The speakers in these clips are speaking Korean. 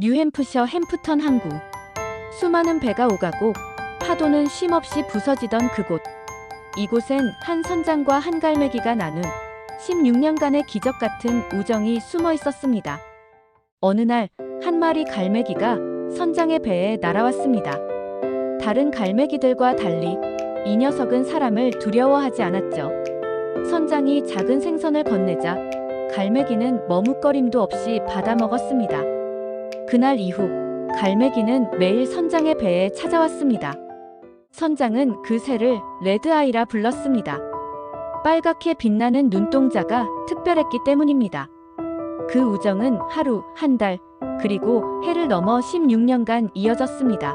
뉴햄프셔 햄프턴 항구. 수많은 배가 오가고 파도는 쉼없이 부서지던 그곳. 이곳엔 한 선장과 한 갈매기가 나눈 16년간의 기적 같은 우정이 숨어 있었습니다. 어느 날 한 마리 갈매기가 선장의 배에 날아왔습니다. 다른 갈매기들과 달리 이 녀석은 사람을 두려워하지 않았죠. 선장이 작은 생선을 건네자 갈매기는 머뭇거림도 없이 받아먹었습니다. 그날 이후 갈매기는 매일 선장의 배에 찾아왔습니다. 선장은 그 새를 레드아이라 불렀습니다. 빨갛게 빛나는 눈동자가 특별했기 때문입니다. 그 우정은 하루, 한 달, 그리고 해를 넘어 16년간 이어졌습니다.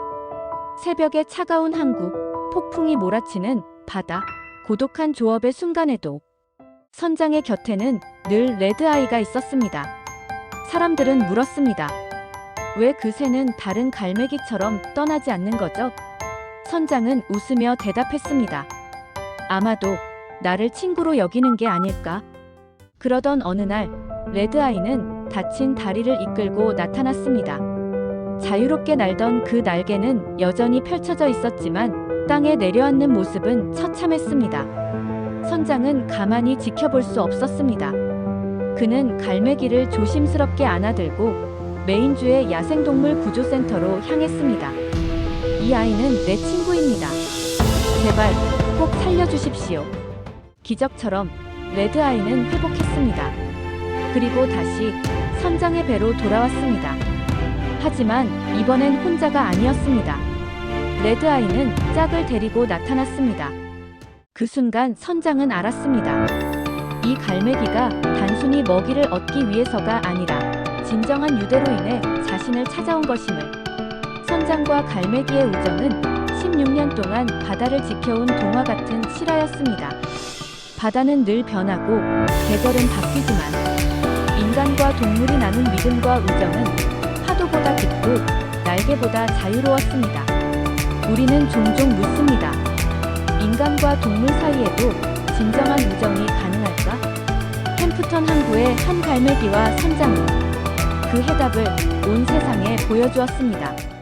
새벽의 차가운 항구, 폭풍이 몰아치는 바다, 고독한 조업의 순간에도 선장의 곁에는 늘 레드아이가 있었습니다. 사람들은 물었습니다. 왜 그 새는 다른 갈매기처럼 떠나지 않는 거죠? 선장은 웃으며 대답했습니다. 아마도 나를 친구로 여기는 게 아닐까? 그러던 어느 날, 레드아이는 다친 다리를 이끌고 나타났습니다. 자유롭게 날던 그 날개는 여전히 펼쳐져 있었지만 땅에 내려앉는 모습은 처참했습니다. 선장은 가만히 지켜볼 수 없었습니다. 그는 갈매기를 조심스럽게 안아들고 메인주의 야생동물 구조센터로 향했습니다. 이 아이는 내 친구입니다. 제발 꼭 살려주십시오. 기적처럼 레드 아이는 회복했습니다. 그리고 다시 선장의 배로 돌아왔습니다. 하지만 이번엔 혼자가 아니었습니다. 레드 아이는 짝을 데리고 나타났습니다. 그 순간 선장은 알았습니다. 이 갈매기가 단순히 먹이를 얻기 위해서가 아니라 진정한 유대로 인해 자신을 찾아온 것임을. 선장과 갈매기의 우정은 16년 동안 바다를 지켜온 동화 같은 실화였습니다. 바다는 늘 변하고 계절은 바뀌지만 인간과 동물이 나눈 믿음과 우정은 파도보다 깊고 날개보다 자유로웠습니다. 우리는 종종 묻습니다. 인간과 동물 사이에도 진정한 우정이 가능할까? 햄프턴 항구의 한 갈매기와 선장은 그 해답을 온 세상에 보여주었습니다.